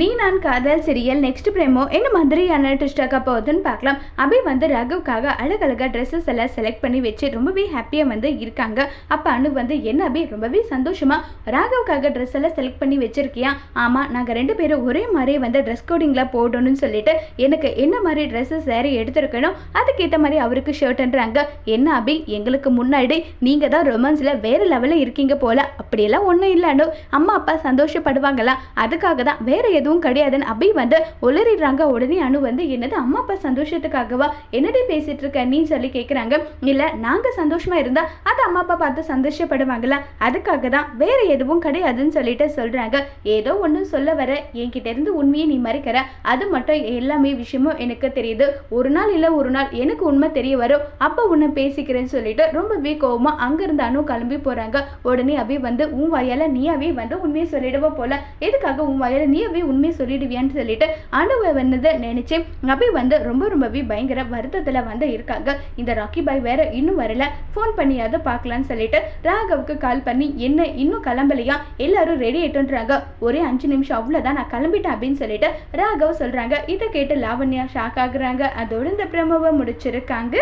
நீ நான் காதல் சீரியல் நெக்ஸ்ட் பிரேமோ? என்ன மாதிரியான ட்விஸ்டாக போகுதுன்னு பார்க்கலாம். அபி வந்து ரகுவுக்காக அழகழகாக ட்ரெஸ்ஸஸ் எல்லாம் செலக்ட் பண்ணி வச்சு ரொம்பவே ஹாப்பியாக வந்து இருக்காங்க. அப்போ அனு வந்து என்ன அபி? ரொம்பவே சந்தோஷமாக ராகவுக்காக ட்ரெஸ் எல்லாம் செலக்ட் பண்ணி வச்சிருக்கியா? ஆமாம் நாங்கள் ரெண்டு பேரும் ஒரே மாதிரி வந்து ட்ரெஸ் கோடிங்கில் போடணும்னு சொல்லிட்டு எனக்கு என்ன மாதிரி ட்ரெஸ்ஸஸ் சாரி எடுத்துருக்கணும்? அதுக்கேற்ற மாதிரி அவருக்கு ஷர்ட்ன்றாங்க என்ன அபி? எங்களுக்கு முன்னாடி நீங்கள் தான் ரொமான்ஸில் வேறு லெவலில் இருக்கீங்க போல. அப்படியெல்லாம் ஒன்றும் இல்லைன்னு அம்மா அப்பா சந்தோஷப்படுவாங்களா? அதுக்காக தான் வேறு எதுவும் கிடையாதுன்னு அபி வந்து உளறிடுறாங்க உடனே அனு வந்து என்னது அம்மா அப்பா சந்தோஷத்துக்காகவா? என்னடி பேசிட்டு இருக்க? நீ சொல்லி கேட்குறாங்க இல்லை நாங்கள் சந்தோஷமா இருந்தால் அது அம்மா அப்பா பார்த்து சந்தோஷப்படுவாங்களா? அதுக்காக தான் வேற எதுவும் கிடையாதுன்னு சொல்லிட்டு சொல்றாங்க. ஏதோ ஒன்று சொல்ல வர என்கிட்ட இருந்து உண்மையை நீ மறைக்கிற. அது மட்டும் எல்லாமே விஷயமும் எனக்கு தெரியுது. ஒரு நாள் இல்லை ஒரு நாள் எனக்கு உண்மை தெரிய வரும். அப்போ உன்னை பேசிக்கிறேன்னு சொல்லிட்டு ரொம்பவே கோவமா அங்கிருந்து அனு கிளம்பி போறாங்க. உடனே அபி வந்து உன் வாயால நீயாவே வந்து உண்மையை சொல்லிடுவோம் போல. எதுக்காக உன் வயல நீயாவே உண்மையை சொல்லிடுவியான்னு சொல்லிட்டு அனுவை வந்ததை நினைச்சு அபி வந்து ரொம்ப ரொம்பவே பயங்கர வருத்தத்துல வந்து இருக்காங்க. இந்த ராக்கி பாய் வேற இன்னும் வரல. ஃபோன் பண்ணியாவது பார்க்கலான்னு சொல்லிட்டு ராகவுக்கு கால் பண்ணி என்ன இன்னும் கிளம்பலையா? எல்லாரும் ரெடி ஆயிட்டுன்றாங்க. ஒரே அஞ்சு நிமிஷம் அவ்வளோதான் நான் கிளம்பிட்டேன் அப்படின்னு சொல்லிட்டு ராகவ் சொல்றாங்க. இதை கேட்டு லாவண்யா ஷாக் ஆகுறாங்க. அதோட இந்த பிரமவை முடிச்சிருக்காங்க.